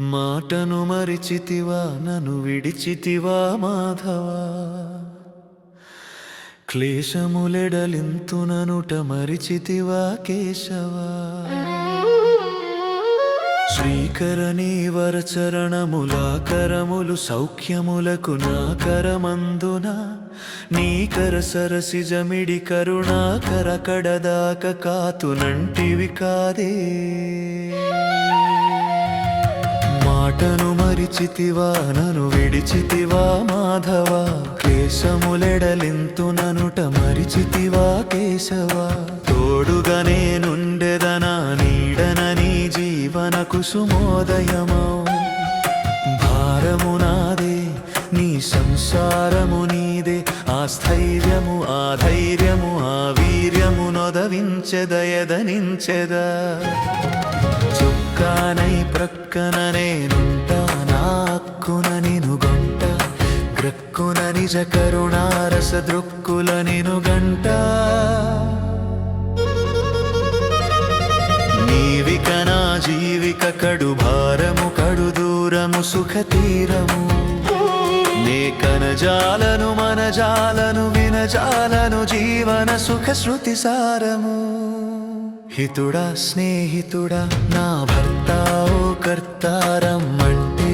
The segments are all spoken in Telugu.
మాటను మరిచితివా నన్ను విడిచితివా మాధవా? క్లేశములెడలింతుననుట మరిచితివా కేశవా? శ్రీకరణీ వరచరణములాకరములు సౌఖ్యములకు నాకరమందున నీకర సరసి జమిడి కరుణాకర కడదాక కాతునంటివి కాదే. మాటను మరిచితివా నను విడిచితివా మాధవ? కేశములెడలింతు ననుట మరిచితివా కేశవా? తోడుగా నేనుండెదనా నీడన నీ జీవన కుసుమోదయమౌ భారము నాదే నీ సంసారము నీదే ఆ స్థైర్యము ఆ ధైర్యము ఆ వీర్యము నొదవించెదయదనించెదా. చుక్కానై ప్రక్కన నేనుంటా నాక్కున నిను గంట గ్రక్కున నిజ కరుణారస దృక్కుల నిను గంట. నీవిక నా జీవిక కడు భారము కడు దూరము సుఖ తీరము. నే కనజాలను మనజాలను వినజాలను జీవన సుఖ శృతి సారము. హితుడా స్నేహితుడా నా భర్త ఓ కర్తారమ్మంటే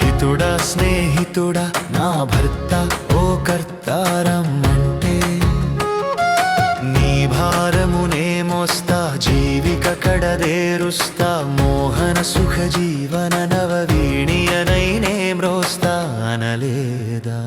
హితుడా స్నేహితుడా నా భర్త ఓ కర్తారమ్మంటే నీ భారమునే మోస్తా జీవిక కడదేరుస్తా మోహన సుఖ జీవన నవ వీణియనైనే మ్రోస్తా అనలేదా?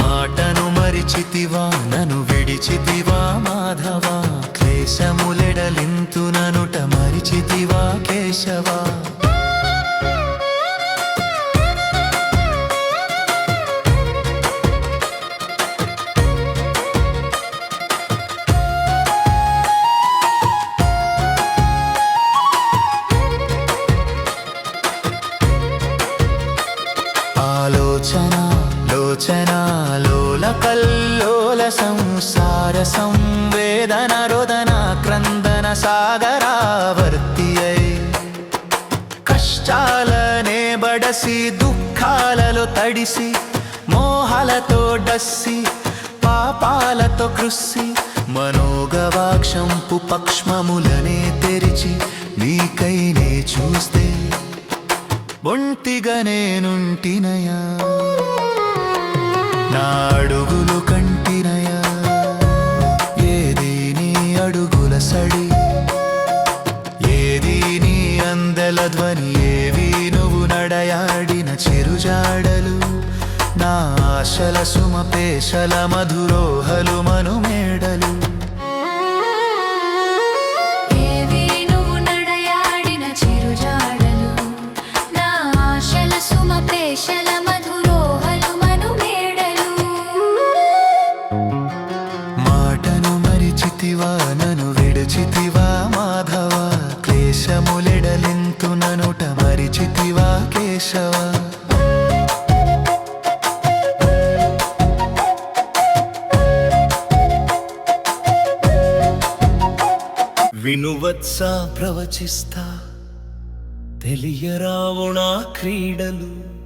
మాటను మరిచితివా నను విడిచితివా మాధవా? క్లేశములెడలింతు క్లేశములెడలింతుననుట మరిచితివా కేశవా? ఆలోచన లోచన లోల కల్లోల సంసార సంవేదన రోదన క్రందన సాగరావర్తి అయి కష్టాలనే బడసి దుఃఖాలలో తడిసి మోహాలతో డస్సి పాపాలతో కృస్సి మనోగవాక్షంపు పక్ష్మములనే తెరిచి నీకైనే చూస్తే ఒంటిగా నేనుంటినయా? నా అడుగులు కంటినయా? ఏది నీ అడుగుల సడి? ఏది నీ అందెల ధ్వని? ఏవి నువ్వు నడయాడిన చిరుజాడలు? నా ఆశల సుమపేశల మధురోహలు మనుమేడలు? మరిచితివా కేశవ? వినువత్సా ప్రవచిస్తా. తెలియరావునా క్రీడలు.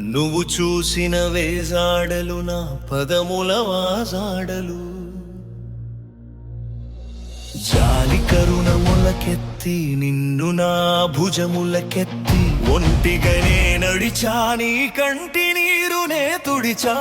నువ్వు చూసిన వేజాడలు నా పదముల వాజాడలు. జాలి కెత్తి నిన్ను నా భుజములకెత్తి ఒంటిగనే నడిచా నీ కంటి నీరునే తుడిచా.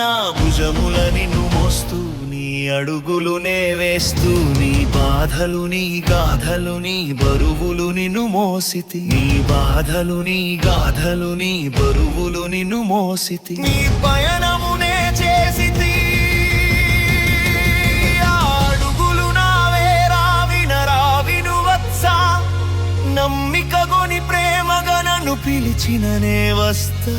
నా భుజముల నిన్ను మోస్తూ నీ అడుగులునే వేస్తూ నీ బాధలు నీ గాథలు నీ బరువులు నిన్ను మోసితి. నీ బాధలు నీ గాథలు నీ బరువులు నిన్ను మోసితి. నీ పయన పిలిచిననే వస్తా.